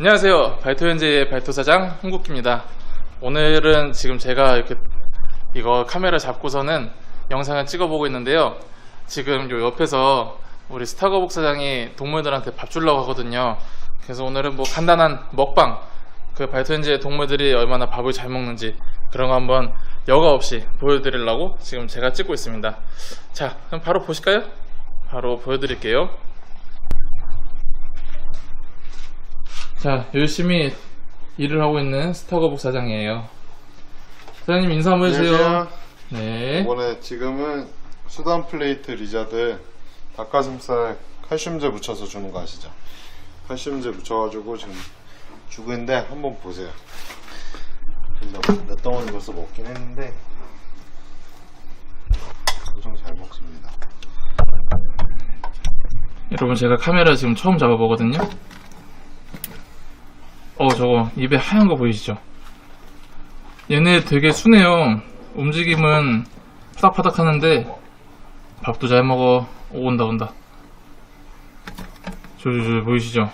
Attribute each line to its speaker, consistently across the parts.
Speaker 1: 안녕하세요. 발토현재의 발토사장 홍국기입니다. 오늘은 지금 제가 이렇게 이거 카메라 잡고서는 영상을 찍어보고 있는데요. 지금 요 옆에서 우리 스타거북 사장이 동물들한테 밥 주려고 하거든요. 그래서 오늘은 뭐 간단한 먹방, 그 발토현재의 동물들이 얼마나 밥을 잘 먹는지 그런 거 한번 여과 없이 보여드리려고 지금 제가 찍고 있습니다. 자, 그럼 바로 보실까요? 바로 보여드릴게요. 자, 열심히 일을 하고 있는 스타거북 사장이에요. 사장님 인사 한번 해주세요.
Speaker 2: 안녕하세요.
Speaker 1: 네.
Speaker 2: 이번에 지금은 수단 플레이트 리자드 닭가슴살 칼슘제 묻혀서 주는 거 아시죠? 칼슘제 묻혀가지고 지금 주고 있는데 한번 보세요. 몇, 몇 덩어리 벌써 먹긴 했는데 엄청 잘 먹습니다.
Speaker 1: 여러분 제가 카메라 지금 처음 잡아보거든요. 어 저거 입에 하얀 거 보이시죠? 얘네 되게 순해요. 움직임은 파닥파닥 하는데 밥도 잘 먹어. 오, 온다 온다. 저저저 보이시죠?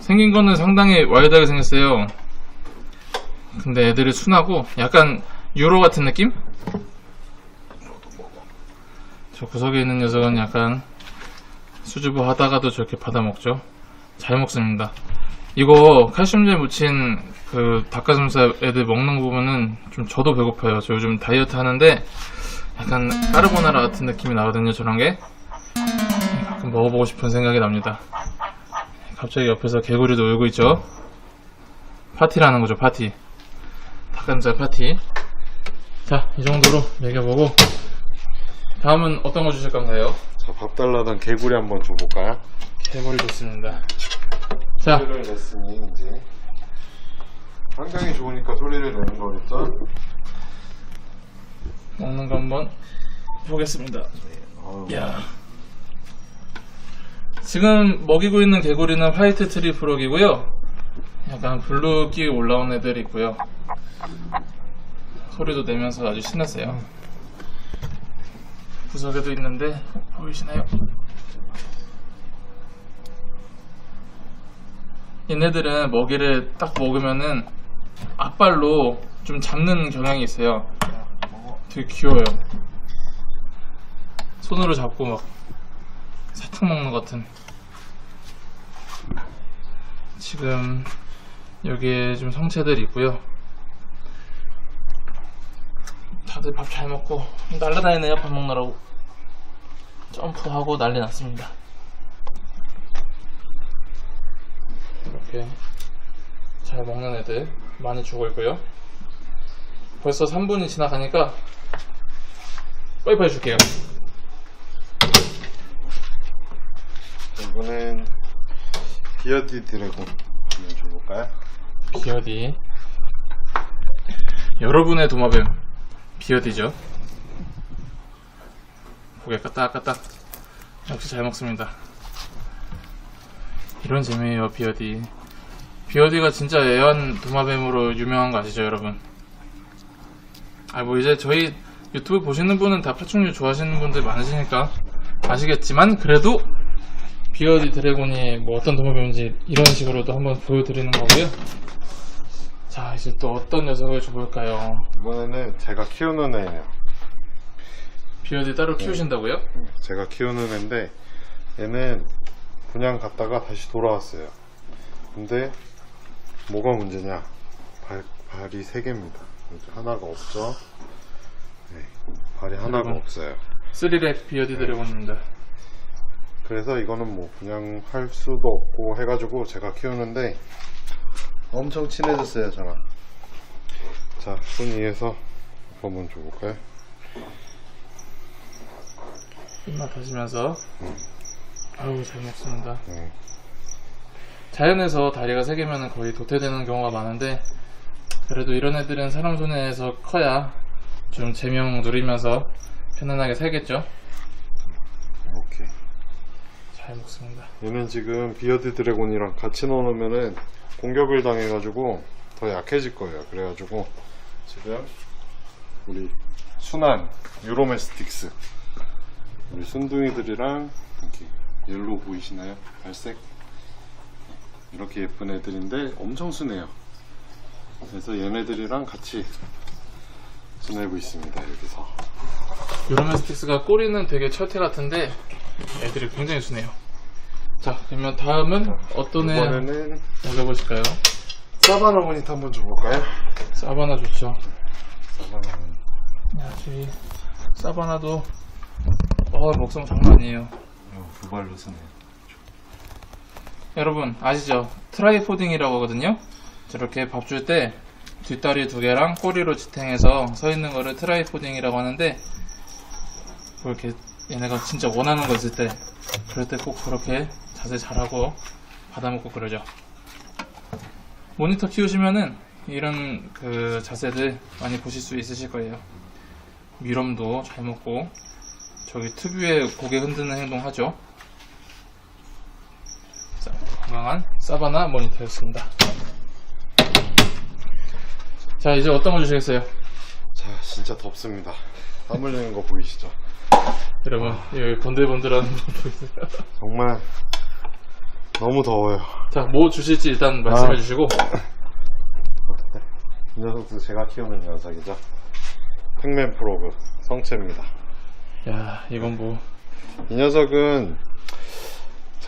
Speaker 1: 생긴 거는 상당히 와일드하게 생겼어요. 근데 애들이 순하고 약간 유로 같은 느낌? 저 구석에 있는 녀석은 약간 수줍어 하다가도 저렇게 받아 먹죠. 잘 먹습니다. 이거 칼슘제 묻힌 그 닭가슴살 애들 먹는 부분은 좀 저도 배고파요. 저 요즘 다이어트 하는데 약간 까르보나라 같은 느낌이 나거든요. 저런 게 가끔 먹어보고 싶은 생각이 납니다. 갑자기 옆에서 개구리도 울고 있죠. 파티라는 거죠. 파티. 닭가슴살 파티. 자, 이 정도로 먹여보고 다음은 어떤 거 주실 건가요?
Speaker 2: 자, 밥 달라던 개구리 한번 줘볼까요?
Speaker 1: 개구리 좋습니다. 자,
Speaker 2: 소리를 냈으니 이제 환경이 좋으니까 소리를 내는 거겠죠?
Speaker 1: 먹는 거 한번 보겠습니다.
Speaker 2: 아유,
Speaker 1: 야. 지금 먹이고 있는 개구리는 화이트 트리 프록이고요. 약간 블루기 올라온 애들이 있고요. 소리도 내면서 아주 신났어요. 구석에도 있는데 보이시나요? 얘네들은 먹이를 딱 먹으면은 앞발로 좀 잡는 경향이 있어요. 되게 귀여워요. 손으로 잡고 막 사탕 먹는 것 같은. 지금 여기에 좀 성체들이 있고요. 다들 밥 잘 먹고 날라다니네요 밥 먹느라고 점프하고 난리 났습니다. 이렇게 잘 먹는 애들 많이 주고 있고요. 벌써 3분이 지나가니까 빠이빠이 줄게요.
Speaker 2: 이번엔 비어디 드래곤 줘볼까요?
Speaker 1: 비어디 여러분의 도마뱀 비어디죠 고개 까딱까딱 역시 잘 먹습니다 이런 재미에요 비어디 비어디가 진짜 애완 도마뱀으로 유명한 거 아시죠 여러분 아 뭐 이제 저희 유튜브 보시는 분은 다 파충류 좋아하시는 분들 많으시니까 아시겠지만 그래도 비어디 드래곤이 뭐 어떤 도마뱀인지 이런 식으로도 한번 보여드리는 거고요. 자, 이제 또 어떤 녀석을 줘볼까요?
Speaker 2: 이번에는 제가 키우는 애예요.
Speaker 1: 비어디 따로 키우신다고요?
Speaker 2: 제가 키우는 애인데 얘는 그냥 갔다가 다시 돌아왔어요. 근데 뭐가 문제냐? 발, 발이 세 개입니다. 하나가 없죠? 네, 발이 하나가
Speaker 1: 그리고-
Speaker 2: 없어요.
Speaker 1: 스리렉 비어디 드래곤입니다.
Speaker 2: 그래서 이거는 뭐 그냥 할 수도 없고 해가지고 제가 키우는데 엄청 친해졌어요 저랑 자손 위에서 한번 줘볼까요?
Speaker 1: 입맛 하시면서 아유 잘 먹습니다.
Speaker 2: 네.
Speaker 1: 자연에서 다리가 세 개면 거의 도태되는 경우가 많은데 그래도 이런 애들은 사람 손에서 커야 좀 제명 누리면서 편안하게 살겠죠?
Speaker 2: 이렇게
Speaker 1: 잘 먹습니다.
Speaker 2: 얘는 지금 비어드 드래곤이랑 같이 넣어놓으면은 공격을 당해가지고 더 약해질 거예요 그래가지고 지금 우리 순한 유로메스틱스 우리 순둥이들이랑 이렇게 옐로우 보이시나요? 발색 이렇게 예쁜 애들인데 엄청 순해요. 그래서 얘네들이랑 같이 지내고 있습니다. 여기서.
Speaker 1: 유로메스틱스가 꼬리는 되게 철퇴 같은데 애들이 굉장히 순해요. 자, 그러면 다음은 어떤 애
Speaker 2: 이번에는
Speaker 1: 올려보실까요?
Speaker 2: 사바나 모니터 한번 줘볼까요?
Speaker 1: 사바나 좋죠.
Speaker 2: 사바나.
Speaker 1: 야, 저희 사바나도 어, 목성 장난 아니에요.
Speaker 2: 어, 두 발로 쓰네.
Speaker 1: 여러분 아시죠? 트라이포딩이라고 하거든요. 저렇게 밥 줄 때 뒷다리 두 개랑 꼬리로 지탱해서 서 있는 거를 트라이포딩이라고 하는데 뭐 이렇게 얘네가 진짜 원하는 거 있을 때 그럴 때 꼭 그렇게 자세 잘하고 받아먹고 그러죠. 모니터 키우시면은 이런 그 자세들 많이 보실 수 있으실 거예요. 미럼도 잘 먹고 저기 특유의 고개 흔드는 행동 하죠. 자, 건강한 사바나 모니터였습니다. 자, 이제 어떤 거 주시겠어요?
Speaker 2: 자, 진짜 덥습니다. 땀 흘리는 거 보이시죠?
Speaker 1: 여러분, 여기 번들번들하는 거 보이세요?
Speaker 2: 정말 너무 더워요.
Speaker 1: 자, 뭐 주실지 일단 말씀해
Speaker 2: 아.
Speaker 1: 주시고,
Speaker 2: 이 녀석도 제가 키우는 녀석이죠. 팩맨 프로그 성체입니다.
Speaker 1: 야, 이건 뭐,
Speaker 2: 이 녀석은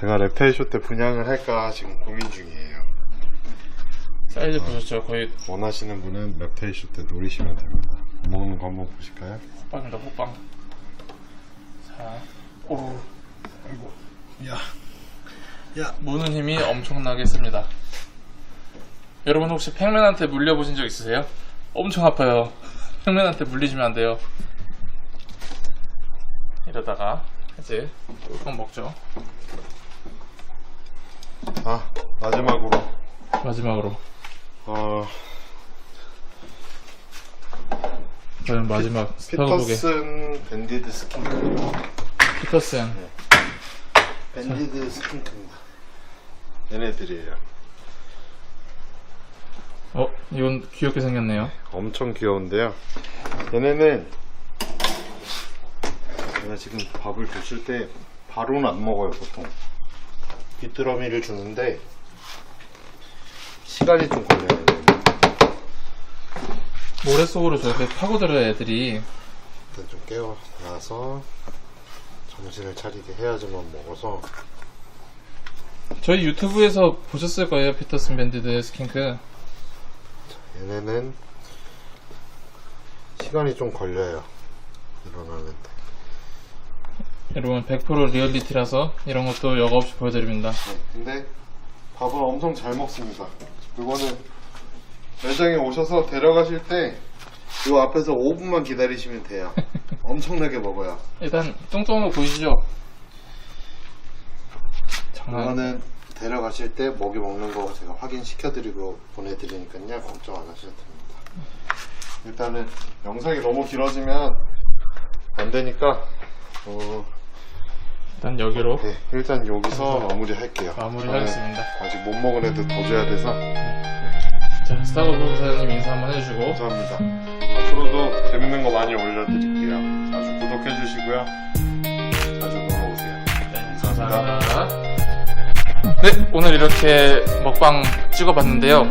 Speaker 2: 제가 레페이쇼 때 분양을 할까 지금 고민 중이에요.
Speaker 1: 사이즈 보셨죠? 거의
Speaker 2: 원하시는 분은 랩테이쇼 때 노리시면 됩니다. 먹는 거 한번 보실까요?
Speaker 1: 호빵입니다, 호빵. 자, 오,
Speaker 2: 야, 야,
Speaker 1: 무는 힘이 엄청나게 셉니다. 여러분 혹시 팩맨한테 물려보신 적 있으세요? 엄청 아파요. 팩맨한테 물리시면 안 돼요. 이러다가 이제 꿀꺽 먹죠.
Speaker 2: 아 마지막으로
Speaker 1: 마지막으로.
Speaker 2: 어,
Speaker 1: 과연 마지막 스타그보게
Speaker 2: 피터슨 밴디드 스킨크.
Speaker 1: 피터슨.
Speaker 2: 밴디드 스킨크입니다. 얘네들이에요.
Speaker 1: 어, 이건 귀엽게 생겼네요.
Speaker 2: 엄청 귀여운데요. 얘네는 제가 지금 밥을 줬을 때 바로는 안 먹어요 보통. 귀뚜라미를 주는데 시간이 좀 걸려요.
Speaker 1: 모래 속으로 저렇게 파고들어야 애들이
Speaker 2: 일단 좀 깨워놔서 정신을 차리게 해야지만 먹어서
Speaker 1: 저희 유튜브에서 보셨을 거예요. 피터슨 밴디드 스킨크.
Speaker 2: 얘네는 시간이 좀 걸려요. 일어나는데.
Speaker 1: 여러분 100% 리얼리티라서 이런 것도 여과 없이 보여드립니다.
Speaker 2: 네, 근데 밥을 엄청 잘 먹습니다. 그거는 매장에 오셔서 데려가실 때 이 앞에서 5분만 기다리시면 돼요. 엄청나게 먹어요.
Speaker 1: 일단 뚱뚱한 거 보이시죠? 장난.
Speaker 2: 그거는 데려가실 때 먹이 먹는 거 제가 확인시켜드리고 보내드리니까요. 걱정 안 하셔도 됩니다. 일단은 영상이 너무 길어지면 안 되니까 어,
Speaker 1: 일단 여기로
Speaker 2: 네, 일단 여기서 마무리할게요.
Speaker 1: 마무리하겠습니다.
Speaker 2: 저는 아직 못 먹은 애들 더 줘야 돼서
Speaker 1: 자 스타벅스 사장님 인사 한번 해주시고
Speaker 2: 감사합니다. 앞으로도 재밌는 거 많이 올려드릴게요. 자주 구독해주시고요. 자주 놀러오세요.
Speaker 1: 네, 감사합니다. 네, 오늘 이렇게 먹방 찍어봤는데요.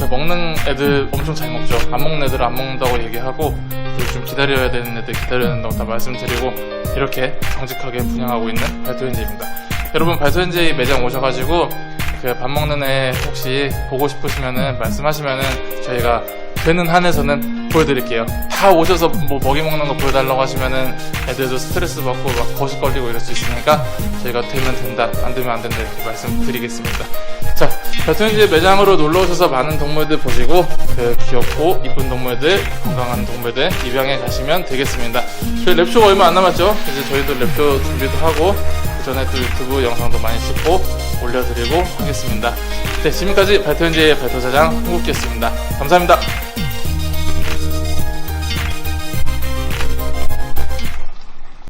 Speaker 1: 그 먹는 애들 엄청 잘 먹죠. 안 먹는 애들 안 먹는다고 얘기하고 좀 기다려야 되는 애들 기다려야 된다고 다 말씀드리고 이렇게 정직하게 분양하고 있는 발토현지입니다. 여러분 발토현지 매장 오셔가지고 그 밥 먹는 애 혹시 보고 싶으시면은 말씀하시면은 저희가 되는 한에서는 보여드릴게요. 다 오셔서 뭐 먹이 먹는 거 보여달라고 하시면은 애들도 스트레스 받고 막 거식거리고 이럴 수 있으니까 저희가 되면 된다, 안 되면 안 된다 이렇게 말씀드리겠습니다. 자, 발토현지 매장으로 놀러 오셔서 많은 동물들 보시고 그 귀엽고 이쁜 동물들, 건강한 동물들 입양해 가시면 되겠습니다. 저희 랩쇼가 얼마 안 남았죠? 이제 저희도 랩쇼 준비도 하고 그 전에 또 유튜브 영상도 많이 찍고 올려드리고 하겠습니다. 네, 지금까지 발토현지의 발토사장 홍국기였습니다. 감사합니다.